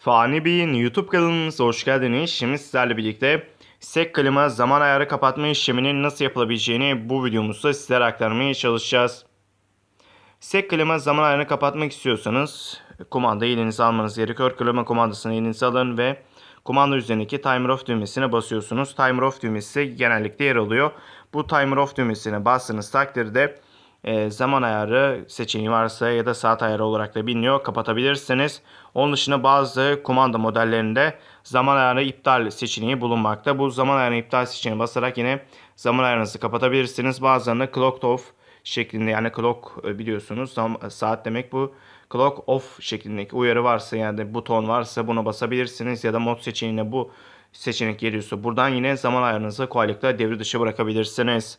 Fani Bey'in YouTube kanalımıza hoş geldiniz. Şimdi sizlerle birlikte SEC klima zaman ayarı kapatma işleminin nasıl yapılabileceğini bu videomuzda sizlere aktarmaya çalışacağız. SEC klima zaman ayarını kapatmak istiyorsanız kumandayı elinize almanız gerekiyor. Klima kumandasını elinize alın ve kumanda üzerindeki timer off düğmesine basıyorsunuz. Timer off düğmesi genellikle yer alıyor. Bu timer off düğmesine bastığınız takdirde e, zaman ayarı seçeneği varsa ya da saat ayarı olarak da biliniyor kapatabilirsiniz. Onun dışında bazı kumanda modellerinde zaman ayarı iptal seçeneği bulunmakta. Bu zaman ayarı iptal seçeneğine basarak yine zaman ayarınızı kapatabilirsiniz. Bazılarında clock off şeklinde yani clock e, biliyorsunuz saat demek bu clock off şeklindeki uyarı varsa yani buton varsa buna basabilirsiniz ya da mod seçeneğine bu seçenek geliyorsa buradan yine zaman ayarınızı kolaylıkla devre dışı bırakabilirsiniz.